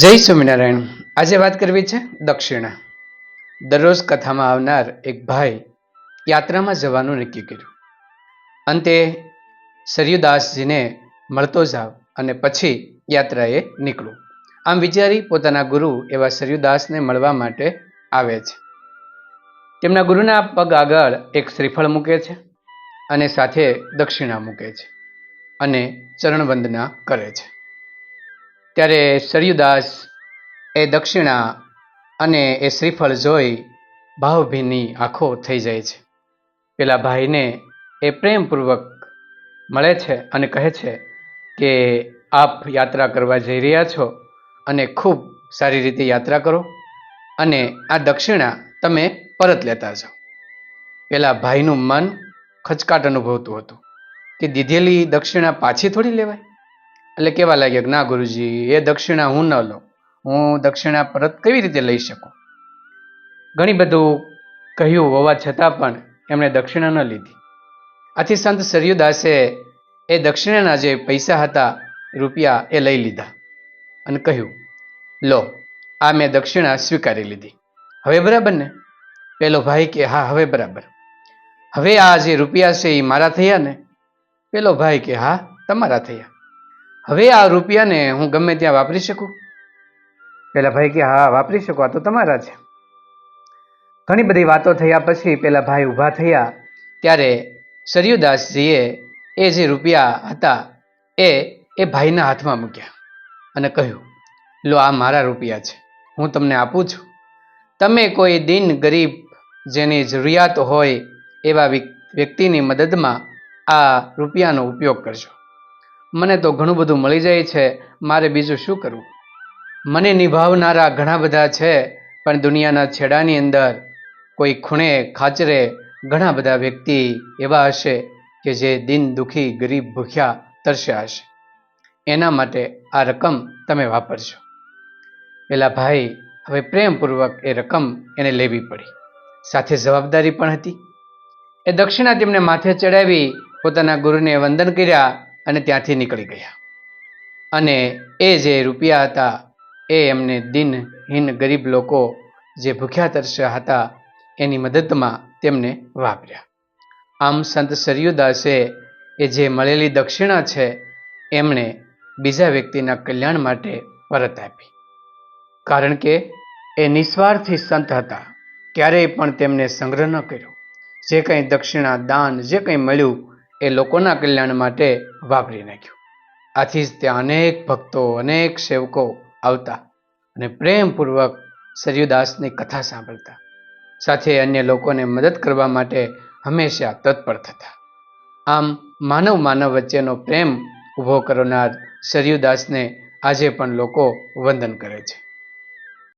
જય સ્વામિનારાયણ. આજે વાત કરવી છે દક્ષિણા. દરરોજ કથામાં આવનાર એક ભાઈ યાત્રામાં જવાનું નક્કી કર્યું. અંતે સરયુદાસજીને મળતો જાવ અને પછી યાત્રાએ નીકળું. આમ વિચારી પોતાના ગુરુ એવા સરયુદાસને મળવા માટે આવે છે. તેમના ગુરુના પગ આગળ એક શ્રીફળ મૂકે છે અને સાથે દક્ષિણા મૂકે છે અને ચરણ વંદના કરે છે. ત્યારે સરયુદાસ એ દક્ષિણા અને એ શ્રીફળ જોઈ ભાવભીની આંખો થઈ જાય છે. પેલા ભાઈને એ પ્રેમપૂર્વક મળે છે અને કહે છે કે, આપ યાત્રા કરવા જઈ રહ્યા છો અને ખૂબ સારી રીતે યાત્રા કરો અને આ દક્ષિણા તમે પરત લેતા જાઓ. પેલા ભાઈનું મન ખચકાટ અનુભવતું હતું. કે દીધેલી દક્ષિણા પાછી થોડી લેવાય? એટલે કેવા લાગ્યા કે ના ગુરુજી, એ દક્ષિણા હું ન લઉં. હું દક્ષિણા પરત કેવી રીતે લઈ શકું? ઘણી બધું કહ્યું, હોવા છતાં પણ એમણે દક્ષિણા ન લીધી. આથી સંત સરયુદાસે એ દક્ષિણાના જે પૈસા હતા, રૂપિયા એ લઈ લીધા અને કહ્યું, લો, આ મેં દક્ષિણા સ્વીકારી લીધી. હવે બરાબર ને? પેલો ભાઈ કે, હા, હવે બરાબર. હવે આ જે રૂપિયા છે એ મારા થયા ને? પેલો ભાઈ કે, હા, તમારા થયા. હવે આ રૂપિયાને હું ગમે ત્યાં વાપરી શકું? પેલા ભાઈ કે, હા, વાપરી શકો, આ તો તમારા છે. ઘણી બધી વાતો થયા પછી પેલા ભાઈ ઊભા થયા, ત્યારે સરયુદાસજીએ એ જે રૂપિયા હતા એ એ ભાઈના હાથમાં મૂક્યા અને કહ્યું, લો, આ મારા રૂપિયા છે, હું તમને આપું છું. તમે કોઈ દિન ગરીબ જેની જરૂરિયાત હોય એવા વ્યક- વ્યક્તિની મદદમાં આ રૂપિયાનો ઉપયોગ કરજો. મને તો ઘણું બધું મળી જાય છે, મારે બીજું શું કરવું? મને નિભાવનારા ઘણા બધા છે, પણ દુનિયાના છેડાની અંદર કોઈ ખૂણે ખાચરે ઘણા બધા વ્યક્તિ એવા હશે કે જે દિન દુખી, ગરીબ, ભૂખ્યા તરસ્યા હશે. એના માટે આ રકમ તમે વાપરજો. પેલા ભાઈ, હવે પ્રેમપૂર્વક એ રકમ એને લેવી પડી. સાથે જવાબદારી પણ હતી. એ દક્ષિણા તેમને માથે ચડાવી પોતાના ગુરુને વંદન કર્યા અને ત્યાંથી નીકળી ગયા. અને એ જે રૂપિયા હતા, એ એમને દિનહીન ગરીબ લોકો જે ભૂખ્યા તરસ્યા હતા, એની મદદમાં તેમને વાપર્યા. આમ સંત સરયુદાસે એ જે મળેલી દક્ષિણા છે, એમણે બીજા વ્યક્તિના કલ્યાણ માટે પરત આપી. કારણ કે એ નિસ્વાર્થી સંત હતા, ક્યારેય પણ તેમને સંગ્રહ ન કર્યો. જે કંઈ દક્ષિણા, દાન, જે કંઈ મળ્યું એ લોકોના કલ્યાણ માટે વાપરી નાખ્યું. આથી જ ત્યાં અનેક ભક્તો, અનેક સેવકો આવતા અને પ્રેમપૂર્વક સરયુદાસની કથા સાંભળતા. સાથે અન્ય લોકોને મદદ કરવા માટે હંમેશા તત્પર થતા. આમ માનવ માનવ વચ્ચેનો પ્રેમ ઊભો કરનાર સરયુદાસને આજે પણ લોકો વંદન કરે છે.